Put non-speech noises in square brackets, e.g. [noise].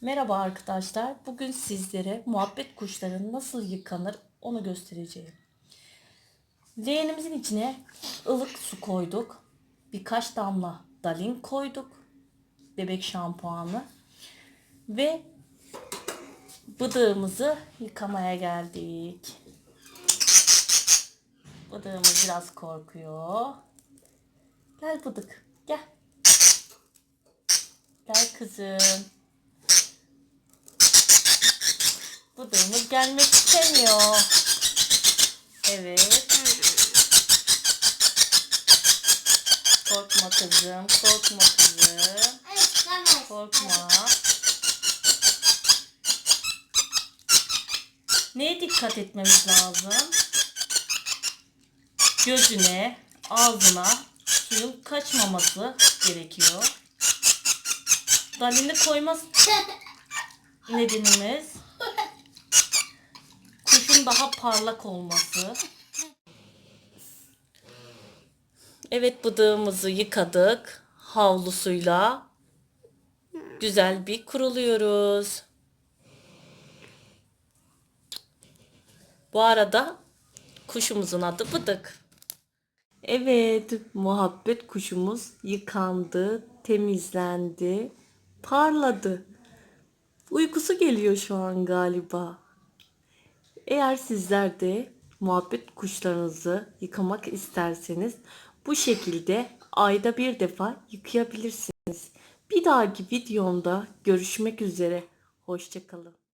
Merhaba arkadaşlar. Bugün sizlere muhabbet kuşları nasıl yıkanır onu göstereceğim. Leğenimizin içine ılık su koyduk. Birkaç damla dalin koyduk. Bebek şampuanı. Ve bıdığımızı yıkamaya geldik. Bıdığımız biraz korkuyor. Gel bıdık. Gel. Gel kızım. Bıdığımız gelmek istemiyor. Evet. Korkma kızım. Korkma kızım. Korkma. Neye dikkat etmemiz lazım? Gözüne, ağzına suyun kaçmaması gerekiyor. Dalini koymaz [laughs] nedenimiz kuşun daha parlak olması. Evet bıdığımızı yıkadık havlusuyla. Güzel bir kuruluyoruz. Bu arada kuşumuzun adı Bıdık. Evet, muhabbet kuşumuz yıkandı, temizlendi, parladı. Uykusu geliyor şu an galiba. Eğer sizler de muhabbet kuşlarınızı yıkamak isterseniz bu şekilde ayda bir defa yıkayabilirsiniz. Bir dahaki videomda görüşmek üzere. Hoşçakalın.